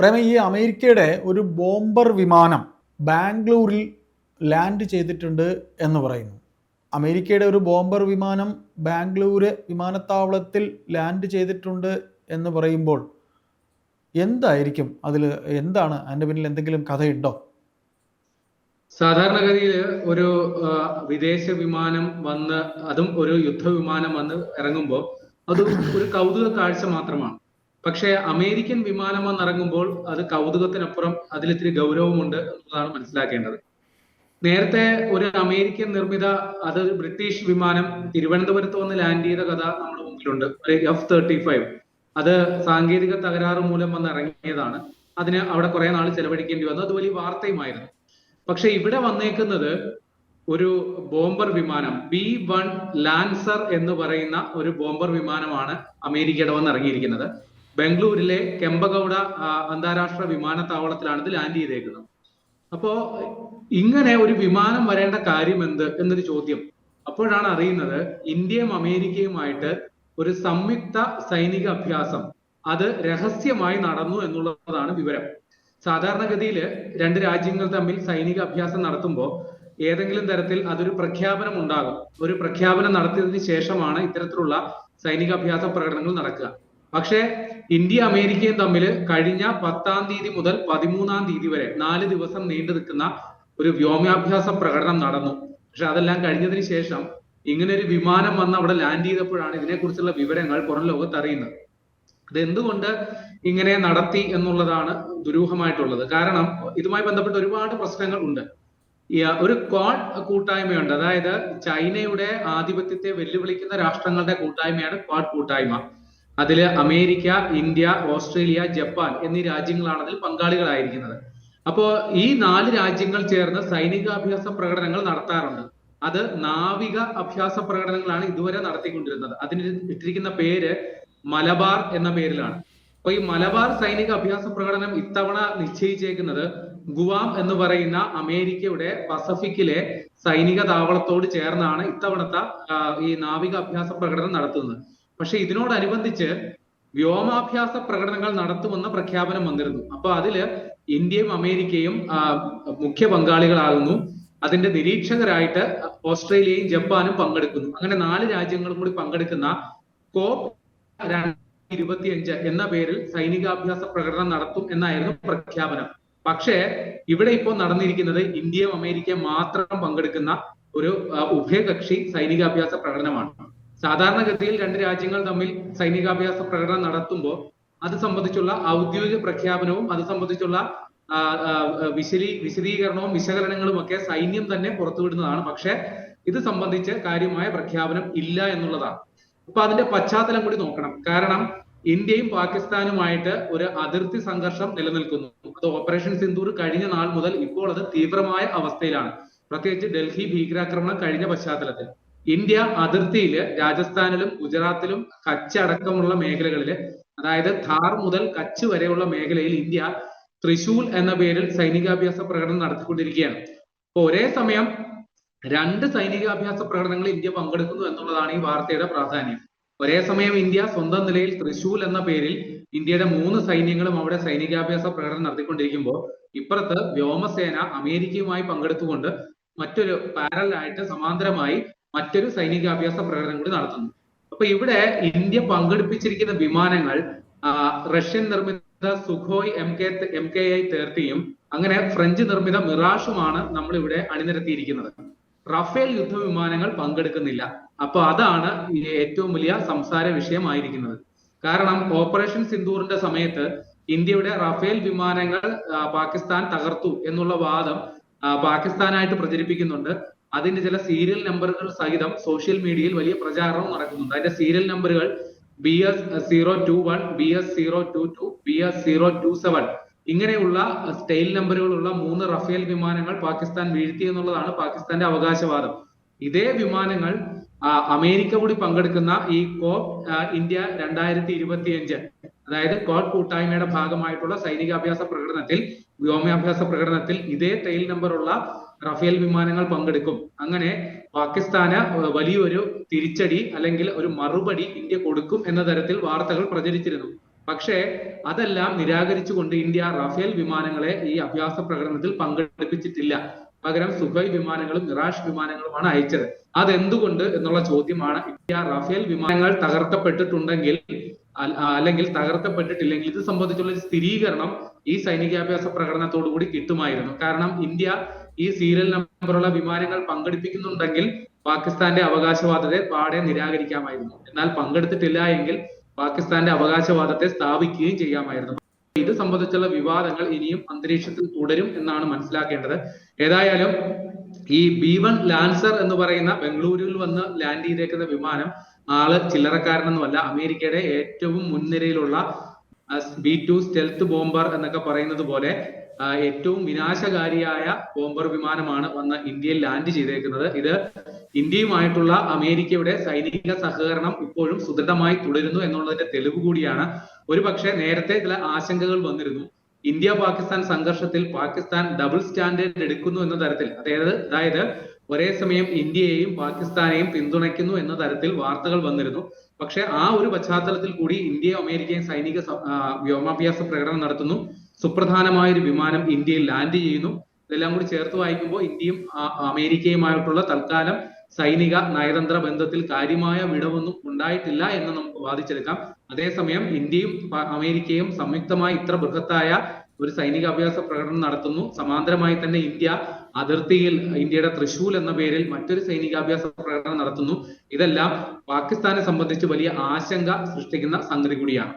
പ്രേമ ഈ അമേരിക്കയുടെ ഒരു ബോംബർ വിമാനം ബാംഗ്ലൂരിൽ ലാൻഡ് ചെയ്തിട്ടുണ്ട് എന്ന് പറയുന്നു. അമേരിക്കയുടെ ഒരു ബോംബർ വിമാനം ബാംഗ്ലൂര് വിമാനത്താവളത്തിൽ ലാൻഡ് ചെയ്തിട്ടുണ്ട് എന്ന് പറയുമ്പോൾ എന്തായിരിക്കും? അതിൽ എന്താണ്? അതിന്റെ പിന്നിൽ എന്തെങ്കിലും കഥയുണ്ടോ? സാധാരണഗതിയിൽ ഒരു വിദേശ വിമാനം വന്ന് അതും ഒരു യുദ്ധ വിമാനം വന്ന് ഇറങ്ങുമ്പോൾ അത് ഒരു കൗതുക കാഴ്ച മാത്രമാണ്. പക്ഷേ അമേരിക്കൻ വിമാനം വന്നിറങ്ങുമ്പോൾ അത് കൗതുകത്തിനപ്പുറം അതിലിത്തിരി ഗൗരവമുണ്ട് എന്നതാണ് മനസ്സിലാക്കേണ്ടത്. നേരത്തെ ഒരു അമേരിക്കൻ നിർമ്മിത അത് ബ്രിട്ടീഷ് വിമാനം തിരുവനന്തപുരത്ത് വന്ന് ലാൻഡ് ചെയ്ത കഥ നമ്മുടെ മുമ്പിലുണ്ട്. ഒരു എഫ് തേർട്ടി ഫൈവ് അത് സാങ്കേതിക തകരാറ് മൂലം വന്ന് ഇറങ്ങിയതാണ്. അതിന് അവിടെ കുറെ നാൾ ചെലവഴിക്കേണ്ടി വന്നു. അത് വലിയ വാർത്തയുമായിരുന്നു. പക്ഷെ ഇവിടെ വന്നേക്കുന്നത് ഒരു ബോംബർ വിമാനം ബി വൺ ലാൻസർ എന്ന് പറയുന്ന ഒരു ബോംബർ വിമാനമാണ് അമേരിക്കയുടെ വന്ന് ഇറങ്ങിയിരിക്കുന്നത്. ബംഗളൂരിലെ കെമ്പഗൌഡ അന്താരാഷ്ട്ര വിമാനത്താവളത്തിലാണ് ഇത് ലാൻഡ് ചെയ്തേക്കുന്നത്. അപ്പോ ഇങ്ങനെ ഒരു വിമാനം വരേണ്ട കാര്യം എന്ത് എന്നൊരു ചോദ്യം. അപ്പോഴാണ് അറിയുന്നത് ഇന്ത്യയും അമേരിക്കയുമായിട്ട് ഒരു സംയുക്ത സൈനിക അഭ്യാസം. അത് രഹസ്യമായി നടന്നു എന്നുള്ളതാണ് വിവരം. സാധാരണഗതിയിൽ രണ്ട് രാജ്യങ്ങൾ തമ്മിൽ സൈനിക അഭ്യാസം നടത്തുമ്പോൾ ഏതെങ്കിലും തരത്തിൽ അതൊരു പ്രഖ്യാപനം ഉണ്ടാകും. ഒരു പ്രഖ്യാപനം നടത്തിയതിന് ശേഷമാണ് ഇത്തരത്തിലുള്ള സൈനിക അഭ്യാസ പ്രകടനങ്ങൾ നടക്കുക. പക്ഷേ ഇന്ത്യ അമേരിക്കയും തമ്മിൽ കഴിഞ്ഞ പത്താം തീയതി മുതൽ പതിമൂന്നാം തീയതി വരെ നാല് ദിവസം നീണ്ടു നിൽക്കുന്ന ഒരു വ്യോമാഭ്യാസ പ്രകടനം നടന്നു. പക്ഷെ അതെല്ലാം കഴിഞ്ഞതിന് ശേഷം ഇങ്ങനെ ഒരു വിമാനം വന്ന് അവിടെ ലാൻഡ് ചെയ്തപ്പോഴാണ് ഇതിനെക്കുറിച്ചുള്ള വിവരങ്ങൾ പുറം ലോകത്ത് അറിയുന്നത്. ഇത് എന്തുകൊണ്ട് ഇങ്ങനെ നടത്തി എന്നുള്ളതാണ് ദുരൂഹമായിട്ടുള്ളത്. കാരണം ഇതുമായി ബന്ധപ്പെട്ട് ഒരുപാട് പ്രശ്നങ്ങൾ ഉണ്ട്. ഒരു ക്വാഡ് കൂട്ടായ്മയുണ്ട്. അതായത് ചൈനയുടെ ആധിപത്യത്തെ വെല്ലുവിളിക്കുന്ന രാഷ്ട്രങ്ങളുടെ കൂട്ടായ്മയാണ് ക്വാഡ് കൂട്ടായ്മ. അതിൽ അമേരിക്ക ഇന്ത്യ ഓസ്ട്രേലിയ ജപ്പാൻ എന്നീ രാജ്യങ്ങളാണ് അതിൽ പങ്കാളികളായിരിക്കുന്നത്. അപ്പോ ഈ നാല് രാജ്യങ്ങൾ ചേർന്ന് സൈനികാഭ്യാസ പ്രകടനങ്ങൾ നടത്താറുണ്ട്. അത് നാവിക അഭ്യാസ പ്രകടനങ്ങളാണ് ഇതുവരെ നടത്തിക്കൊണ്ടിരുന്നത്. അതിന് ഇട്ടിരിക്കുന്ന പേര് മലബാർ എന്ന പേരിലാണ്. അപ്പൊ ഈ മലബാർ സൈനിക അഭ്യാസ പ്രകടനം ഇത്തവണ നിശ്ചയിച്ചേക്കുന്നത് ഗുവാം എന്ന് പറയുന്ന അമേരിക്കയുടെ പസഫിക്കിലെ സൈനിക താവളത്തോട് ചേർന്നാണ് ഇത്തവണത്തെ ഈ നാവിക അഭ്യാസ പ്രകടനം നടത്തുന്നത്. പക്ഷെ ഇതിനോടനുബന്ധിച്ച് വ്യോമാഭ്യാസ പ്രകടനങ്ങൾ നടത്തുമെന്ന പ്രഖ്യാപനം വന്നിരുന്നു. അപ്പൊ അതിൽ ഇന്ത്യയും അമേരിക്കയും മുഖ്യ പങ്കാളികളാകുന്നു. അതിന്റെ നിരീക്ഷകരായിട്ട് ഓസ്ട്രേലിയയും ജപ്പാനും പങ്കെടുക്കുന്നു. അങ്ങനെ നാല് രാജ്യങ്ങളും കൂടി പങ്കെടുക്കുന്ന കോപ്പ് ഇരുപത്തിയഞ്ച് എന്ന പേരിൽ സൈനികാഭ്യാസ പ്രകടനം നടത്തും എന്നായിരുന്നു പ്രഖ്യാപനം. പക്ഷേ ഇവിടെ ഇപ്പോൾ നടന്നിരിക്കുന്നത് ഇന്ത്യയും അമേരിക്കയും മാത്രം പങ്കെടുക്കുന്ന ഒരു ഉഭയകക്ഷി സൈനികാഭ്യാസ പ്രകടനമാണ്. സാധാരണഗതിയിൽ രണ്ട് രാജ്യങ്ങൾ തമ്മിൽ സൈനികാഭ്യാസ പ്രകടനം നടത്തുമ്പോൾ അത് സംബന്ധിച്ചുള്ള ഔദ്യോഗിക പ്രഖ്യാപനവും അത് സംബന്ധിച്ചുള്ള വിശദീ വിശദീകരണവും വിശകലനങ്ങളും ഒക്കെ സൈന്യം തന്നെ പുറത്തുവിടുന്നതാണ്. പക്ഷെ ഇത് സംബന്ധിച്ച് കാര്യമായ പ്രഖ്യാപനം ഇല്ല എന്നുള്ളതാണ്. അപ്പൊ അതിന്റെ പശ്ചാത്തലം കൂടി നോക്കണം. കാരണം ഇന്ത്യയും പാകിസ്ഥാനുമായിട്ട് ഒരു അതിർത്തി സംഘർഷം നിലനിൽക്കുന്നു. അത് ഓപ്പറേഷൻ സിന്ദൂർ കഴിഞ്ഞ നാൾ മുതൽ ഇപ്പോൾ അത് തീവ്രമായ അവസ്ഥയിലാണ്. പ്രത്യേകിച്ച് ഡൽഹി ഭീകരാക്രമണം കഴിഞ്ഞ പശ്ചാത്തലത്തിൽ. ഇന്ത്യ അതിർത്തിയിൽ രാജസ്ഥാനിലും ഗുജറാത്തിലും കച്ച് അടക്കമുള്ള മേഖലകളിൽ അതായത് ധാർ മുതൽ കച്ച് വരെയുള്ള മേഖലയിൽ ഇന്ത്യ തൃശൂൽ എന്ന പേരിൽ സൈനികാഭ്യാസ പ്രകടനം നടത്തിക്കൊണ്ടിരിക്കുകയാണ്. അപ്പൊ ഒരേ സമയം രണ്ട് സൈനികാഭ്യാസ പ്രകടനങ്ങൾ ഇന്ത്യ പങ്കെടുക്കുന്നു എന്നുള്ളതാണ് ഈ വാർത്തയുടെ പ്രാധാന്യം. ഒരേ സമയം ഇന്ത്യ സ്വന്തം നിലയിൽ തൃശൂൽ എന്ന പേരിൽ ഇന്ത്യയുടെ മൂന്ന് സൈന്യങ്ങളും അവിടെ സൈനികാഭ്യാസ പ്രകടനം നടത്തിക്കൊണ്ടിരിക്കുമ്പോൾ ഇപ്പുറത്ത് വ്യോമസേന അമേരിക്കയുമായി പങ്കെടുത്തുകൊണ്ട് മറ്റൊരു പാരലായിട്ട് സമാന്തരമായി മറ്റൊരു സൈനികാഭ്യാസ പ്രകടനം കൂടി നടത്തുന്നു. അപ്പൊ ഇവിടെ ഇന്ത്യ പങ്കെടുപ്പിച്ചിരിക്കുന്ന വിമാനങ്ങൾ റഷ്യൻ നിർമ്മിത Sukhoi M K M K I തേർട്ടിയും അങ്ങനെ ഫ്രഞ്ച് നിർമ്മിത മിറാഷുമാണ് നമ്മൾ ഇവിടെ അണിനിരത്തിയിരിക്കുന്നത്. റഫേൽ യുദ്ധവിമാനങ്ങൾ പങ്കെടുക്കുന്നില്ല. അപ്പൊ അതാണ് ഏറ്റവും വലിയ സംസാര വിഷയമായിരിക്കുന്നത്. കാരണം ഓപ്പറേഷൻ സിന്ദൂറിന്റെ സമയത്ത് ഇന്ത്യയുടെ റഫേൽ വിമാനങ്ങൾ പാകിസ്ഥാൻ തകർത്തു എന്നുള്ള വാദം പാകിസ്ഥാനായിട്ട് പ്രചരിപ്പിക്കുന്നുണ്ട്. അതിന്റെ ചില സീരിയൽ നമ്പറുകൾ സഹിതം സോഷ്യൽ മീഡിയയിൽ വലിയ പ്രചാരണവും നടക്കുന്നുണ്ട്. അതിന്റെ സീരിയൽ നമ്പറുകൾ B S zero two one B S zero two two B S zero two seven ഇങ്ങനെയുള്ള സ്റ്റൈൽ നമ്പറുകളുള്ള മൂന്ന് റഫേൽ വിമാനങ്ങൾ പാകിസ്ഥാൻ വീഴ്ത്തി എന്നുള്ളതാണ് പാകിസ്ഥാന്റെ അവകാശവാദം. ഇതേ വിമാനങ്ങൾ അമേരിക്ക കൂടി പങ്കെടുക്കുന്ന ഈ കോ ഇന്ത്യ രണ്ടായിരത്തി ഇരുപത്തിയഞ്ച് അതായത് കോഡ് കൂട്ടായ്മയുടെ ഭാഗമായിട്ടുള്ള സൈനികാഭ്യാസ പ്രകടനത്തിൽ വ്യോമാഭ്യാസ പ്രകടനത്തിൽ ഇതേ ടൈൽ നമ്പറുള്ള റഫേൽ വിമാനങ്ങൾ പങ്കെടുക്കും. അങ്ങനെ പാകിസ്ഥാന് വലിയൊരു തിരിച്ചടി അല്ലെങ്കിൽ ഒരു മറുപടി ഇന്ത്യ കൊടുക്കും എന്ന തരത്തിൽ വാർത്തകൾ പ്രചരിച്ചിരുന്നു. പക്ഷേ അതെല്ലാം നിരാകരിച്ചുകൊണ്ട് ഇന്ത്യ റഫേൽ വിമാനങ്ങളെ ഈ അഭ്യാസ പ്രകടനത്തിൽ പങ്കെടുപ്പിച്ചിട്ടില്ല. പകരം സുഖൈ വിമാനങ്ങളും നിറാഷ് വിമാനങ്ങളുമാണ് അയച്ചത്. അതെന്തുകൊണ്ട് എന്നുള്ള ചോദ്യമാണ് ഇന്ത്യ റഫേൽ വിമാനങ്ങൾ തകർക്കപ്പെട്ടിട്ടുണ്ടെങ്കിൽ അല്ലെങ്കിൽ തകർക്കപ്പെട്ടിട്ടില്ലെങ്കിൽ ഇത് സംബന്ധിച്ചുള്ള സ്ഥിരീകരണം ഈ സൈനികാഭ്യാസ പ്രകടനത്തോടു കൂടി കിട്ടുമായിരുന്നു. കാരണം ഇന്ത്യ ഈ സീരിയൽ നമ്പറുള്ള വിമാനങ്ങൾ പങ്കെടുപ്പിക്കുന്നുണ്ടെങ്കിൽ പാകിസ്ഥാന്റെ അവകാശവാദത്തെ പാടെ നിരാകരിക്കാമായിരുന്നു. എന്നാൽ പങ്കെടുത്തിട്ടില്ല എങ്കിൽ പാകിസ്ഥാന്റെ അവകാശവാദത്തെ സ്ഥാപിക്കുകയും ചെയ്യാമായിരുന്നു. ഇത് സംബന്ധിച്ചുള്ള വിവാദങ്ങൾ ഇനിയും അന്തരീക്ഷത്തിൽ തുടരും എന്നാണ് മനസ്സിലാക്കേണ്ടത്. ഏതായാലും ഈ ബി വൺ ലാൻസർ എന്ന് പറയുന്ന ബംഗളൂരുവിൽ വന്ന് ലാൻഡ് ചെയ്തേക്കുന്ന വിമാനം ആൾ ചില്ലറക്കാരനൊന്നുമല്ല. അമേരിക്കയുടെ ഏറ്റവും മുൻനിരയിലുള്ള ബി ടു സ്റ്റെൽത്ത് ബോംബർ എന്നൊക്കെ പറയുന്നത് പോലെ ഏറ്റവും വിനാശകാരിയായ ബോംബർ വിമാനമാണ് വന്ന് ഇന്ത്യയിൽ ലാൻഡ് ചെയ്തേക്കുന്നത്. ഇത് ഇന്ത്യയുമായിട്ടുള്ള അമേരിക്കയുടെ സൈനിക സഹകരണം ഇപ്പോഴും സുദൃഢമായി തുടരുന്നു എന്നുള്ളതിന്റെ തെളിവ് കൂടിയാണ്. ഒരു പക്ഷേ നേരത്തെ ചില ആശങ്കകൾ വന്നിരുന്നു. ഇന്ത്യ പാകിസ്ഥാൻ സംഘർഷത്തിൽ പാകിസ്ഥാൻ ഡബിൾ സ്റ്റാൻഡേർഡ് എടുക്കുന്നു എന്ന തരത്തിൽ. അതായത് അതായത് ഒരേ സമയം ഇന്ത്യയെയും പാകിസ്ഥാനെയും പിന്തുണയ്ക്കുന്നു എന്ന തരത്തിൽ വാർത്തകൾ വന്നിരുന്നു. പക്ഷെ ആ ഒരു പശ്ചാത്തലത്തിൽ കൂടി ഇന്ത്യയും അമേരിക്കയും സൈനിക വ്യോമാഭ്യാസ പ്രകടനം നടത്തുന്നു. സുപ്രധാനമായ ഒരു വിമാനം ഇന്ത്യയിൽ ലാൻഡ് ചെയ്യുന്നു. ഇതെല്ലാം കൂടി ചേർത്ത് വായിക്കുമ്പോൾ ഇന്ത്യയും അമേരിക്കയുമായിട്ടുള്ള തൽക്കാലം സൈനിക നയതന്ത്ര ബന്ധത്തിൽ കാര്യമായ വിടവൊന്നും ഉണ്ടായിട്ടില്ല എന്ന് നമുക്ക് വാദിച്ചെടുക്കാം. അതേസമയം ഇന്ത്യയും അമേരിക്കയും സംയുക്തമായി ഇത്ര ബൃഹത്തായ ഒരു സൈനിക അഭ്യാസ പ്രകടനം നടത്തുന്നു. സമാന്തരമായി തന്നെ ഇന്ത്യ അതിർത്തിയിൽ ഇന്ത്യയുടെ തൃശൂൽ എന്ന പേരിൽ മറ്റൊരു സൈനികാഭ്യാസ പ്രകടനം നടത്തുന്നു. ഇതെല്ലാം പാകിസ്ഥാനെ സംബന്ധിച്ച് വലിയ ആശങ്ക സൃഷ്ടിക്കുന്ന സംഗതി കൂടിയാണ്.